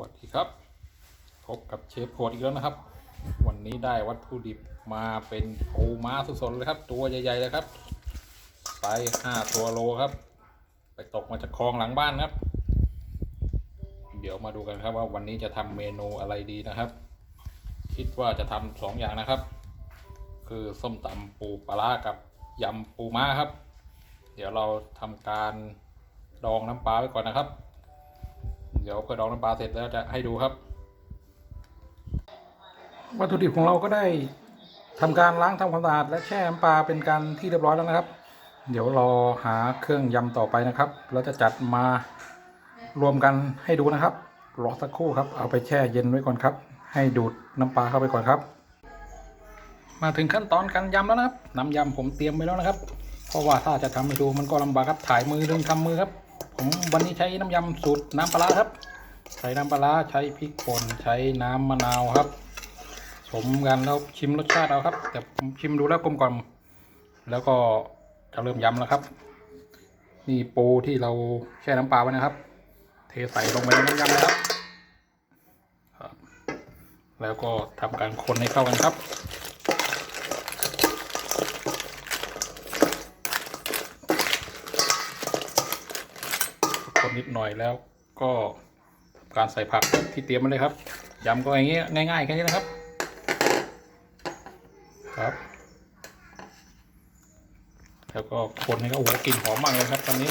วัสดีครับ พบกับเชฟโพดอีกแล้วนะครับ วันนี้ได้วัตถุดิบมาเป็นปูม้าสดๆเลยครับ ตัวใหญ่ๆเลยครับไซส์ห้าตัวโลครับ ไปตกมาจากคลองหลังบ้านครับ เดี๋ยวมาดูกันครับว่าวันนี้จะทำเมนูอะไรดีนะครับ คิดว่าจะทำสองอย่างนะครับ คือส้มตำปูปลากับยำปูม้าครับ เดี๋ยวเราทำการดองน้ำปลาไว้ก่อนนะครับ ดี๋ยวพอดองน้ำปลาเสร็จแล้วจะให้ดูครับ วัตถุดิบของเราก็ได้ทำการล้างทำความสะอาดและแช่น้ำปลาเป็นการที่เรียบร้อยแล้วนะครับ เดี๋ยวรอหาเครื่องยำต่อไปนะครับเราจะจัดมารวมกันให้ดูนะครับรอสักครู่ครับเอาไปแช่เย็นไว้ก่อนครับ ให้ดูดน้ำปลาเข้าไปก่อนครับ มาถึงขั้นตอนการยำแล้วนะครับน้ำยำผมเตรียมไว้แล้วนะครับ เพราะว่าถ้าจะทำให้ดูมันก็ลำบากครับถ่ายมือเรื่องทำมือครับ วันนี้ใช้น้ำยำสูตรน้ำปลาครับ ใช้น้ำปลาใช้พริกป่นใช้น้ำมะนาวครับ สมกันแล้วชิมรสชาติเอาครับ แต่ชิมดูแล้วกลมกล่อมแล้วก็จะเริ่มยำแล้วครับ นี่ปูที่เราแช่น้ำปลาไว้นะครับ เทใส่ลงไปในน้ำยำนะครับ แล้วก็ทำการคนให้เข้ากันครับ นิดหน่อยแล้วก็การใส่ผักที่เตรียมมาเลยครับยำก็อย่างเงี้ยง่ายๆแค่นี้นะครับ ครับ แล้วก็คนให้เขาหัวกลิ่นหอมมากเลยครับ ตอนนี้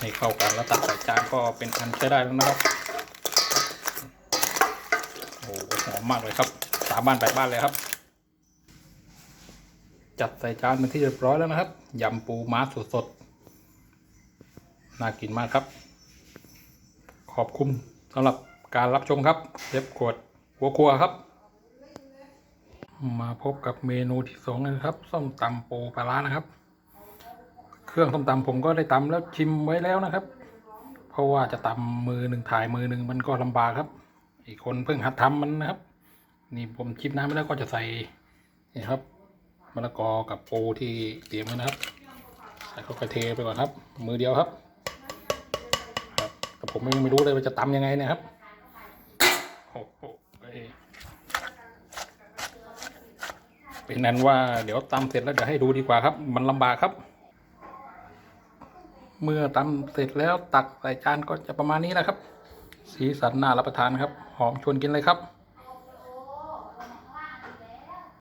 ให้เข้ากันแล้วตักใส่จานก็เป็นอันใช้ได้แล้วนะครับโอ้โหหอมมากเลยครับสามบ้านแปดบ้านเลยครับ จัดใส่จานเป็นที่เรียบร้อยแล้วนะครับยำปูม้าสดๆ น่ากินมากครับ ขอบคุณสำหรับการรับชมครับเชฟขวดหัวครัวครับ มาพบกับเมนูที่สองกันครับ ส้มตำปูปลาร้านะครับ เครื่องส้มตำผมก็ได้ตำแล้วชิมไว้แล้วนะครับ เพราะว่าจะตำมือหนึ่งถ่ายมือหนึ่งมันก็ลำบากครับ อีกคนเพิ่งหัดทำมันนะครับ นี่ผมชิมน้ำไปแล้วก็จะใส่นี่ครับมะละกอกับปูที่เตรียมไว้นะครับใส่เข้าไปเทไปก่อนครับ มือเดียวครับ ผมยังไม่รู้เลยว่าจะตำยังไงเนะครับโอ้โหเอ้ยเป็นนั้นว่าเดี๋ยวตำเสร็จแล้วเดี๋ยวให้ดูดีกว่าครับ มันลำบากครับ เมื่อตำเสร็จแล้วตักใส่จานก็จะประมาณนี้แหละครับ สีสันน่ารับประทานครับ หอมชวนกินเลยครับ